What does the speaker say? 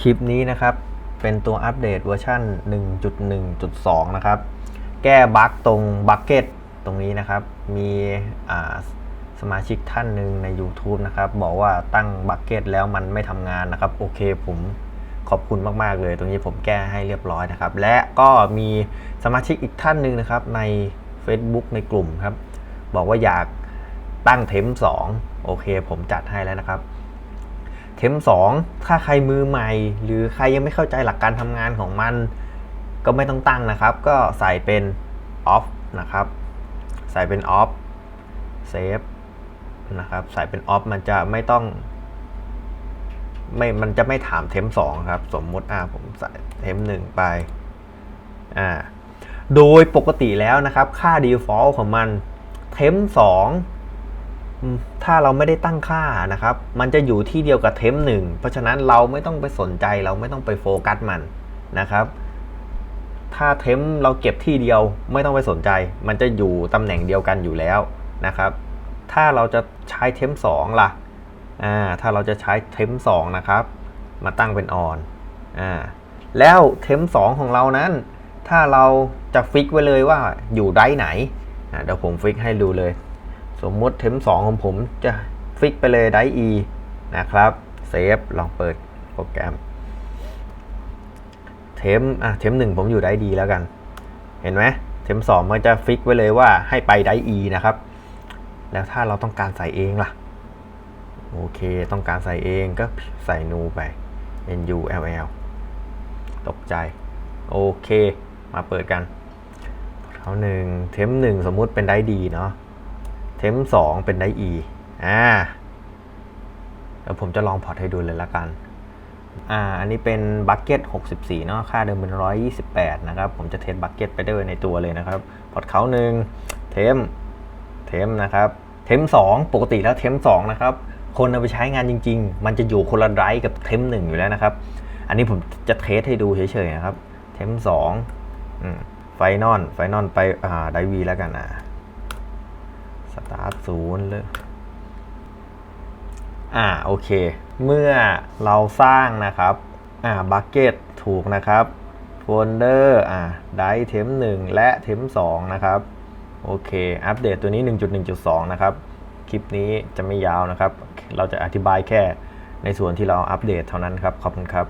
คลิปนี้นะครับ เป็นตัวอัปเดตเวอร์ชัน1.1.2 นะครับ แก้บั๊กตรงบัคเก็ตตรงนี้นะครับ มีสมาชิกท่านหนึ่งใน YouTube นะครับ บอกว่าตั้งบัคเก็ตแล้วมันไม่ทำงานนะครับ โอเคผมขอบคุณมาก ๆ เลย ตรงนี้ผมแก้ให้เรียบร้อยนะครับ และก็มีสมาชิกอีกท่านหนึ่งนะครับ ใน Facebook ในกลุ่มครับ บอกว่าอยากตั้งเทม2โอเค ผมจัดให้แล้วนะครับ เทม2 ถ้าใครมือใหม่ หรือใครยังไม่เข้าใจหลักการทำงานของมัน ก็ไม่ต้องตั้งนะครับ ก็ใส่เป็น off นะครับ ใส่เป็น off save นะครับ ใส่เป็น off มันจะไม่ต้องไม่ มันจะไม่ถามเทม2ครับ สมมติอ่าผมใส่เทม1ไปอ่าโดยปกติแล้วนะครับ ค่า default ของมันเทม2อืม ถ้าเราไม่ได้ตั้งค่านะครับ มันจะอยู่ที่เดียวกับเทม1เพราะฉะนั้นเราไม่ต้องไปสนใจเราไม่ต้องไปโฟกัสมันนะครับ ถ้าเทมเราเก็บที่เดียวไม่ต้องไปสนใจ มันจะอยู่ตำแหน่งเดียวกันอยู่แล้วนะครับ ถ้าเราจะใช้เทม2ล่ะอ่าถ้าเราจะใช้เทม2นะครับ มาตั้งเป็นออนอ่าแล้วเทม2ของเรานั้น ถ้าเราจะฟิกไว้เลยว่าอยู่ไดไหนเดี๋ยวผมฟิกให้ดูเลย สมมุติเทม2ของผมจะฟิกไปเลยได E นะครับเซฟลองเปิดโปรแกรม เทมอะเทมหนึ่งผมอยู่ไดดีแล้วกัน เห็นไหมเทมสองมันจะฟิกไว้เลยว่าให้ไปได E นะครับ แล้วถ้าเราต้องการใส่เองล่ะ โอเค ต้องการใส่เองก็ใส่นูไป n u l l ตกใจ โอเค มาเปิดกันเขาหนึ่งเทมหนึ่งสมมุติเป็นไดดีเนาะ ทมสองเป็นได E อ่าเดี๋ยวผมจะลองพอร์ตให้ดูเลยละกัน อ่า อันนี้เป็นบัคเก็ต64 เนาะ ค่าเดิมเป็น 128 นะครับ ผมจะเทสบัคเก็ตไปด้วยในตัวเลยนะครับ พอร์ตเขาหนึ่งเทม เทมนะครับ เทม 2 ปกติแล้วเทม 2 นะครับ คนเอาไปใช้งานจริง ๆ มันจะอยู่คนละไดร์กับเทม 1 อยู่แล้วนะครับ อันนี้ผมจะเทสให้ดูเฉยๆนะครับ เทม2อืมไฟนอลไฟนอลไป อ่า ไดวีแล้วกันอะ ตาร์ทศูนย์เลยอ่าโอเค เมื่อเราสร้างนะครับอ่าบัคเก็ตถูกนะครับโฟลเดอร์อ่าได้เทม1และเทม2นะครับ โอเค อัปเดตตัวนี้ 1.1.2 นะครับ คลิปนี้จะไม่ยาวนะครับ เราจะอธิบายแค่ในส่วนที่เราอัปเดตเท่านั้นครับ ขอบคุณครับ